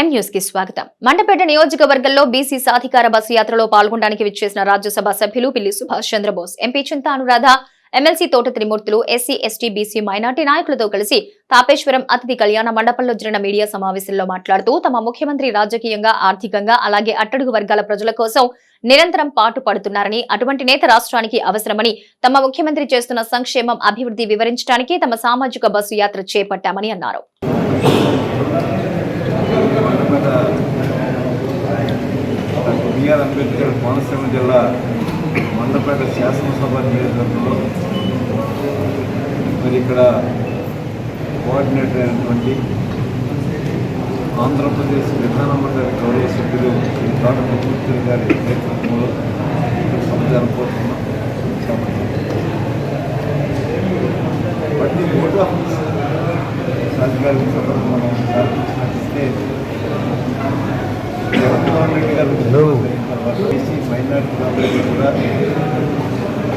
ఎం న్యూస్కి స్వాగతం. మండపేట నియోజకవర్గంలో బీసీ సాధికార బస్సు యాత్రలో పాల్గొనడానికి విచ్చేసిన రాజ్యసభ సభ్యులు Pilli Subhash Chandrabose MP Chinta Anuradha MLC Thota Trimurthulu SC ST BC minority నాయకులతో కలిసి తాపేశ్వరం అతిథి కళ్యాణ మండపంలో జరిగిన మీడియా సమావేశంలో మాట్లాడుతూ తమ ముఖ్యమంత్రి రాజకీయంగా ఆర్థికంగా అలాగే అట్టడుగు వర్గాల ప్రజల కోసం నిరంతరం పాటు పడుతున్నారని అటువంటి నేత రాష్ట్రానికి అవసరమని తమ ముఖ్యమంత్రి చేస్తున్న సంక్షేమం అభివృద్ధి వివరించడానికి తమ సామాజిక బస్సు యాత్ర చేపట్టామని అన్నారు మండపేట డాక్టర్ బిఆర్ అంబేద్కర్ కోనసీమ జిల్లా మండపేట శాసనసభ నియోజకవర్గంలో మరి ఇక్కడ కోఆర్డినేటర్ అయినటువంటి ఆంధ్రప్రదేశ్ విధాన మండలి గౌరవ సభ్యులు శ్రీ ముఖ్యమంత్రి గారి నేతృత్వంలో సమాచారం కోరుతున్నాం. బట్టి బోర్డ్ ఆఫ్ సాధికారిక సభను మనం ప్రారంభించినట్లయితే జగన్మోహన్ రెడ్డి గారు ముఖ్యమంత్రి బీసీ మైనార్టీ కూడా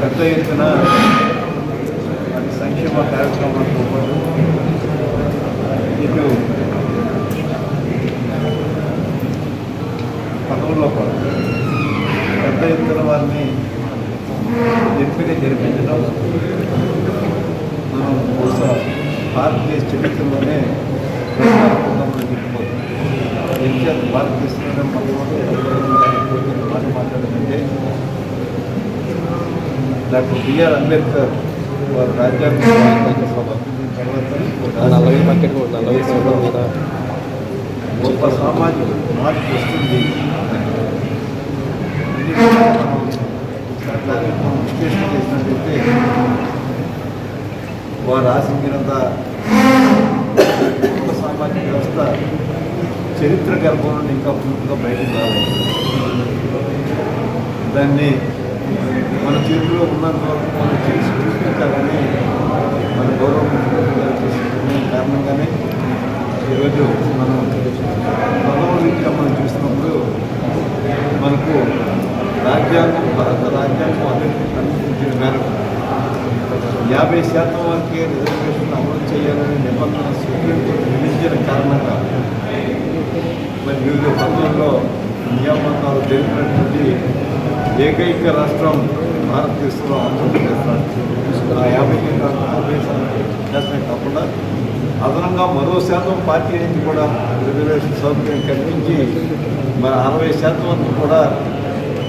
పెద్ద ఎత్తున వాటి సంక్షేమ కార్యక్రమాలతో పాటు ఇటు పదవుల్లో పాటు పెద్ద ఎత్తున వారిని ఎంపిక జరిపించడం మనం బహుశా భారతదేశ డాక్టర్ బిఆర్ అంబేద్కర్ వారు రాజ్యాంగ తర్వాత గొప్ప సామాజిక మార్పు వస్తుంది. విశ్లేషణ చేసినట్లయితే వారు ఆశించినంత సామాజిక వ్యవస్థ చరిత్ర గర్భం నుండి ఇంకా పూర్తిగా బయటకు రాలేదు. దాన్ని మన చేతిలో ఉన్నంత వరకు మనం చేసి చూపించాలని మన గౌరవ ముఖ్యమంత్రి గారు చేసిన కారణంగానే ఈరోజు మనం పదవుల రీత్యా మనం చూసినప్పుడు మనకు రాజ్యాంగం భారత రాజ్యాంగం అభివృద్ధి అనుమతించిన మేరకు యాభై శాతం వరకే రిజర్వేషన్ అమలు చేయాలనే నిబంధన సుప్రీంకోర్టు విధించిన కారణంగా మరి వివిధ పనులలో నియామకాలు జరిగినటువంటి ఏకైక రాష్ట్రం భారతదేశంలో ఆంధ్రప్రదేశ్ రాష్ట్రం. ఆ యాభై యాభై శాతం కాకుండా అదనంగా మరో శాతం పార్టీ నుంచి కూడా రిజర్వేషన్ సౌకర్యం కల్పించి మరి అరవై శాతం వరకు కూడా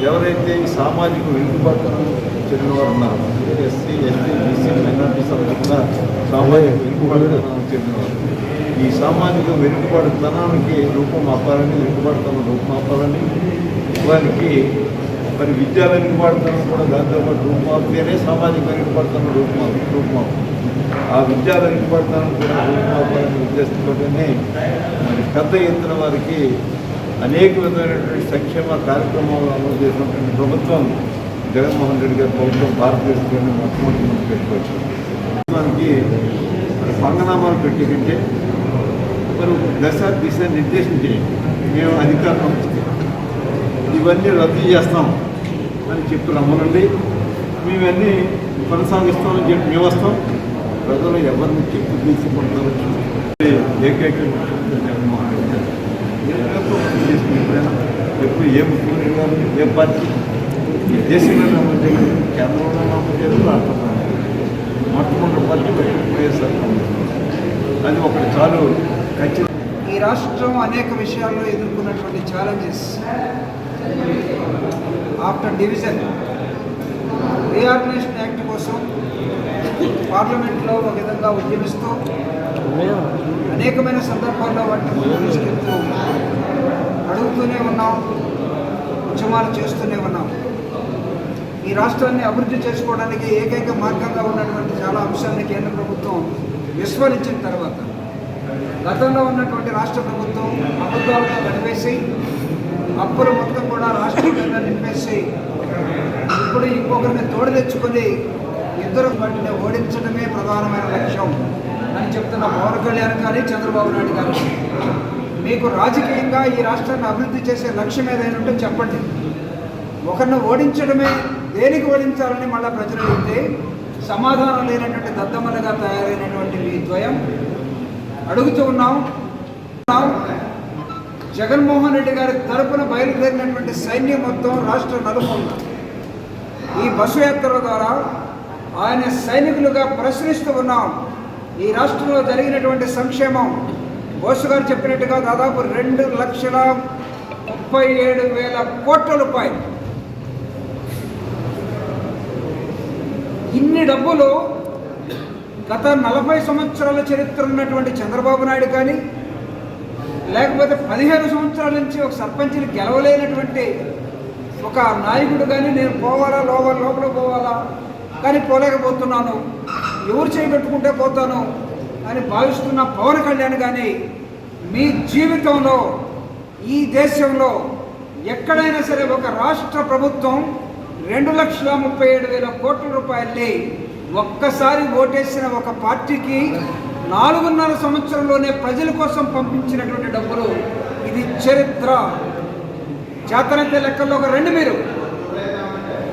ఎవరైతే ఈ సామాజిక వెనుకబాటును చెందిన వారు ఉన్నారు ఎస్సీ ఎస్టీ బీసీ మైనార్టీ అందరూ కూడా సామాజిక వెనుకబాటుతనం చెందినవారు ఈ సామాజిక వెనుకబడితనానికి రూపం ఆపాలని వెనుకబాటుతనం రూపం ఆపాలని వారికి మరి విద్యా వెనుకబాటుతనం కూడా దాంతోపాటు రూపుమాపితేనే సామాజిక వెనుకబాటుతనం రూపమా రూపమాపు ఆ విద్యా వెనుకబాటుతనం కూడా రూపుమాపాలని ఉద్దేశంతోనే మరి పెద్ద ఎత్తున వారికి అనేక విధమైనటువంటి సంక్షేమ కార్యక్రమాలు అమలు చేసినటువంటి ప్రభుత్వం జగన్మోహన్ రెడ్డి గారి ప్రభుత్వం భారతదేశంలోనే మొట్టమొదటి మనం పెట్టుకోవచ్చు మనకి మరి పంగనామాలు పెట్టి కంటే మరి దశ దిశ నిర్దేశం చేయండి మేము అధికారం ఉంచుతాం ఇవన్నీ రద్దు చేస్తాం అని చెప్పి రమ్మనండి. మేమన్నీ కొనసాగిస్తామని చెప్పి మేము వస్తాం. ప్రజలు ఎవరిని చెప్పి తీసుకుంటారు ఏకైక జగన్మోహన్ రెడ్డి ఎప్పుడైనా ఎప్పుడు ఏ ముఖ్యమంత్రి గారు ఏ పార్టీ ఈ దేశంలో నమోదు కేంద్రంలో నమోదు రాష్ట్రంలో మొట్టమొదటి పార్టీ వైఎస్ఆర్ అది ఒకటి చాలు. ఈ రాష్ట్రం అనేక విషయాల్లో ఎదుర్కొన్నటువంటి challenges after division reorganisation act కోసం పార్లమెంట్లో ఒక విధంగా ఉద్యమిస్తూ అనేకమైన సందర్భాల్లో వాటిని తీసుకెళ్తూ అడుగుతూనే ఉన్నాం ఉద్యమాలు చేస్తూనే ఉన్నాం. ఈ రాష్ట్రాన్ని అభివృద్ధి చేసుకోవడానికి ఏకైక మార్గంగా ఉన్నటువంటి చాలా అంశాన్ని కేంద్ర ప్రభుత్వం విస్మరించిన తర్వాత గతంలో ఉన్నటువంటి రాష్ట్ర ప్రభుత్వం అబద్ధాలతో కలిపేసి అప్పులు మొత్తం కూడా రాష్ట్రంగా నింపేసి ఇప్పుడు ఇంకొకరిని తోడు తెచ్చుకొని ఇద్దరు వాటిని ఓడించడమే ప్రధానమైన లక్ష్యం అని చెప్తున్న పవన్ కళ్యాణ్ కానీ చంద్రబాబు నాయుడు గారు మీకు రాజకీయంగా ఈ రాష్ట్రాన్ని అభివృద్ధి చేసే లక్ష్యం ఏదైనా ఉంటే చెప్పండి. ఒకరిని ఓడించడమే దేనికి ఓడించాలని మళ్ళీ ప్రజలు అడిగితే సమాధానం లేనటువంటి దద్దమ్మలుగా తయారైనటువంటి మీ ద్వయం అడుగుతూ ఉన్నాం. జగన్మోహన్ రెడ్డి గారి తరపున బయలుదేరినటువంటి సైన్యం మొత్తం రాష్ట్ర నలుమూల ఈ బస్సు యాత్ర ద్వారా ఆయన సైనికులుగా ప్రశ్నిస్తూ ఉన్నాం. ఈ రాష్ట్రంలో జరిగినటువంటి సంక్షేమం. బోసు గారు చెప్పినట్టుగా దాదాపు రెండు లక్షల ముప్పై ఏడు వేల కోట్ల రూపాయలు. ఇన్ని డబ్బులు గత నలభై సంవత్సరాల చరిత్ర ఉన్నటువంటి చంద్రబాబు నాయుడు కానీ లేకపోతే పదిహేను సంవత్సరాల నుంచి ఒక సర్పంచ్ని గెలవలేనటువంటి ఒక నాయకుడు కానీ నేను పోవాలా లోపల లోపల పోవాలా కానీ పోలేకపోతున్నాను ఎవరు చేయబెట్టుకుంటే పోతాను అని భావిస్తున్న పవన్ కళ్యాణ్ కానీ మీ జీవితంలో ఈ దేశంలో ఎక్కడైనా సరే ఒక రాష్ట్ర ప్రభుత్వం రెండు లక్షల ముప్పై ఏడు వేల కోట్ల రూపాయల్ని ఒక్కసారి ఓటేసిన ఒక పార్టీకి నాలుగున్నర సంవత్సరంలోనే ప్రజల కోసం పంపించినటువంటి డబ్బులు ఇది చరిత్ర. చేతనైతే లెక్కల్లో ఒక రెండు మీరు.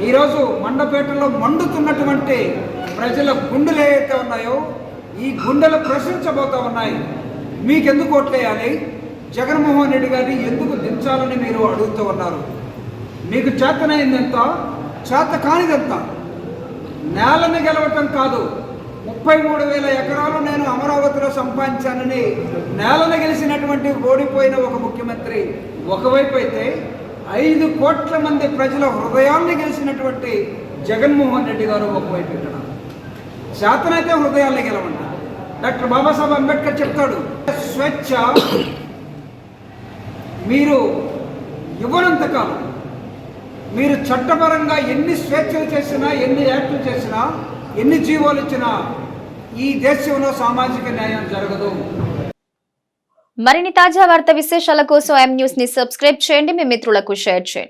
ఈరోజు మండపేటలో మండుతున్నటువంటి ప్రజల గుండెలు ఏవైతే ఉన్నాయో ఈ గుండెలు ప్రశ్నించబోతా ఉన్నాయి. మీకెందుకు ఓట్లేయాలి? జగన్మోహన్ రెడ్డి గారిని ఎందుకు దించాలని మీరు అడుగుతూ ఉన్నారు? మీకు చేతనైందంత? చేత కానిదంతా నేలని గెలవటం కాదు. ముప్పై మూడు వేల ఎకరాలు నేను అమరావతిలో సంపాదించానని నేలను గెలిచినటువంటి ఓడిపోయిన ఒక ముఖ్యమంత్రి ఒకవైపు అయితే ఐదు కోట్ల మంది ప్రజల హృదయాన్ని గెలిచినటువంటి జగన్మోహన్ రెడ్డి గారు ఒకవైపు ఇక్కడ. శాతనైతే హృదయాల్ని గెలవండి. డాక్టర్ బాబాసాహెబ్ అంబేద్కర్ చెప్తాడు స్వేచ్ఛ మీరు ఇవ్వనంత కాలం మీరు చట్టపరంగా ఎన్ని స్వేచ్ఛలు చేసినా ఎన్ని యాక్టులు చేసినా ఎన్ని జీవోలు ఇచ్చినా ఈ దేశంలో సామాజిక న్యాయం జరగదు. మరిన్ని తాజా వార్త విశేషాల కోసం ఎం న్యూస్ని సబ్స్క్రైబ్ చేయండి. మీ మిత్రులకు షేర్ చేయండి.